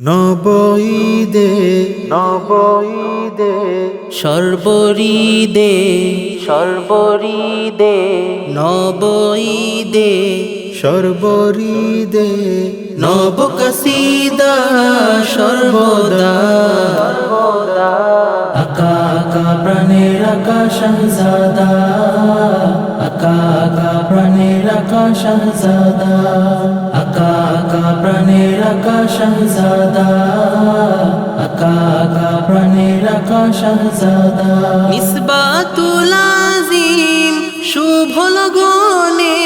নবঈদে নবঈদে সর্বরিদে সর্বরিদে নবঈদে সর্বরিদে নবকসিদা সর্বদা আকা আকা প্রাণের আকাশ শাহজাদা, আকা আকা প্রাণের শাহজাদা, আকা আকা প্রাণের আকাশ শাহজাদা, আকা আকা প্রাণের আকাশ শাহজাদা। নিসবাতুল আজিম, শুভ লগনে,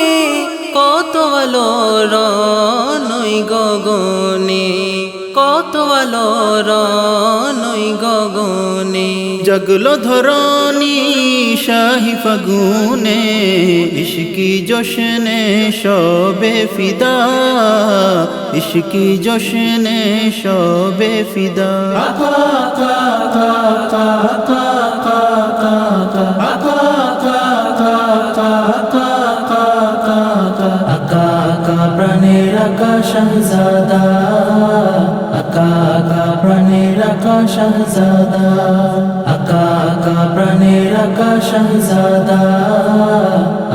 কত আলো রনই গগনে, কত আলো রনই গগনে। জগলো ধরণী শাহি ফাগুনে ইশকি জশনে সবে ফিদা ইশকি জশনে সবে ফিদা প্রাণের আকাশ শাহজাদা আকা প্রাণের আকাশ শাহজাদা আকা আকা প্রাণের আকাশ শাহজাদা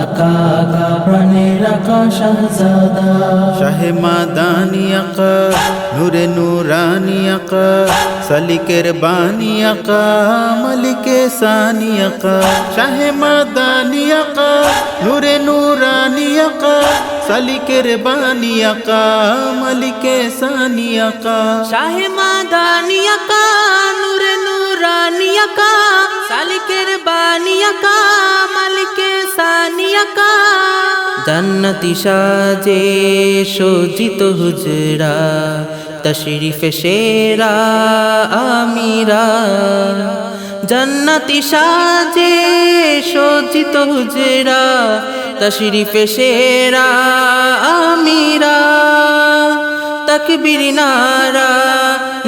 আকা আকা প্রাণের আকাশ শাহজাদা শাহে মাদানি আকা নূরে নুরানি আকা সালিকের বানি আকা মালিকে সানি আকা শাহে মাদানি আকা নূরে নুরানি আকা সালিকের বানি আকা মালিকে সানি আকা শাহে মাদানিয়া কা নূরে নূরানিয়া কা সালিকের বানিয়া মালিকে সানিয়া জান্নাতি সাজে সজ্জিত হুজরা, তশরিফে সেরা আমিরা। জান্নাতি সাজে সজ্জিত হুজরা, তশরিফে সেরা আমিরা। তকবীর নারা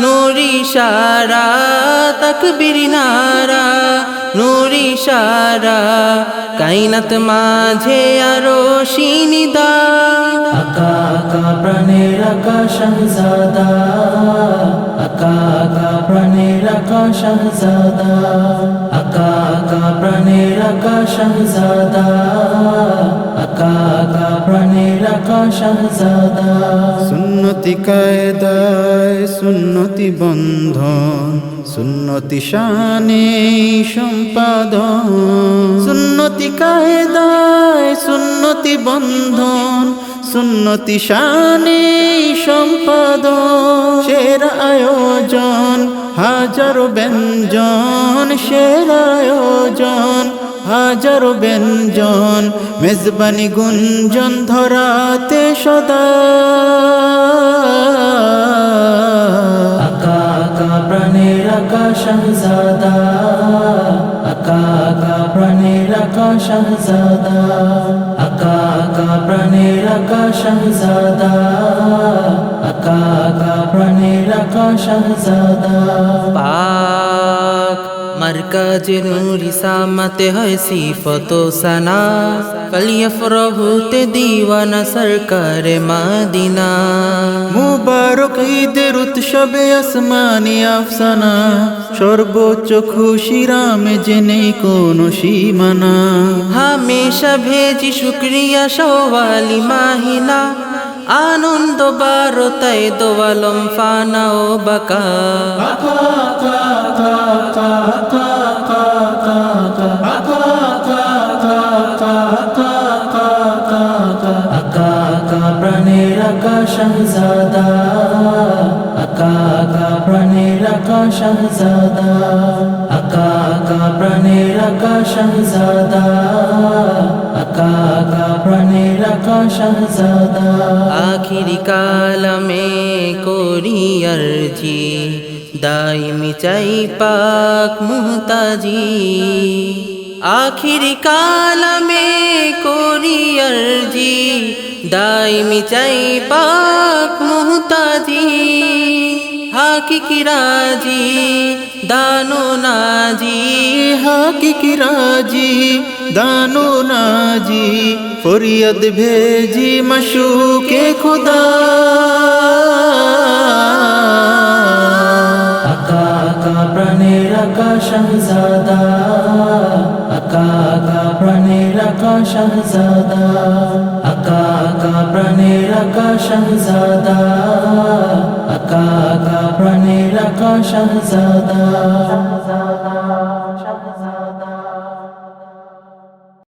নুরি সারা তকবীর নারা, নুরি সারা কাইনাত মাঝে আরও শিনিদা। আকা আকা প্রাণের আকাশ শাহজাদা আকা আকা প্রাণের আকাশ শাহজাদা আকা আকা প্রাণের আকাশ শাহজাদা আকা প্রাণের শাহজাদা সুন্নতি কায়দায় সুন্নতি বন্ধন, সুন্নতি শানে সম্পাদন। সুন্নতি কায়দায় সুন্নতি বন্ধন, সুন্নতি শানে সম্পাদন। সের আয়োজন, হাজারো ব্যঞ্জন, সের আয়োজন। হাজারো ব্যঞ্জন মেজবানি গুঞ্জন ধরাতে সদা। আকা আকা প্রাণের আকাশ শাহজাদা আকা আকা প্রাণের আকাশ শাহজাদা আকা আকা প্রাণের আকাশ শাহজাদা আকা আকা প্রাণের আকাশ শাহজাদা মার্কাজ নূরি সামাতে হয় সিফত সানা। ফলিয়ফরহুতে দিওয়ানা সরকার মাদিনা। মুবারক ঈদের উৎসবে আসমানি আফসানা। সর্বোচ্চ খুশি রামে জেনে কোনো সীমানা। হামেশা ভেজি শুক্রিয়া সওয়ালি মাহিনা। আনন্দ বারতায় দোয়ালম ফানা ও বাকা। প্রাণের আকাশ শাহজাদা আকা আকা প্রাণের আকাশ শাহজাদা আকা আকা প্রাণের আকাশ শাহজাদা আকা আকা প্রাণের আকাশ শাহজাদা আখিরি কালামে করি আরজি দাইমি চাই পাক মুহতাজি আখিরি কালামে করি আরজি দাইমি চাই পাক মুহতাজি, হাকিকি রাজি, দানো নাজি, হাকিকি রাজি, দানো নাজি, ফরিয়াদ ভেজি মশুকে খুদা। আকা শাহজাদা আকা আকা, প্রাণের আকা শাহজাদা আকা আকা, প্রাণের আকা শাহজাদা আকা আকা, প্রাণের আকা শাহজাদা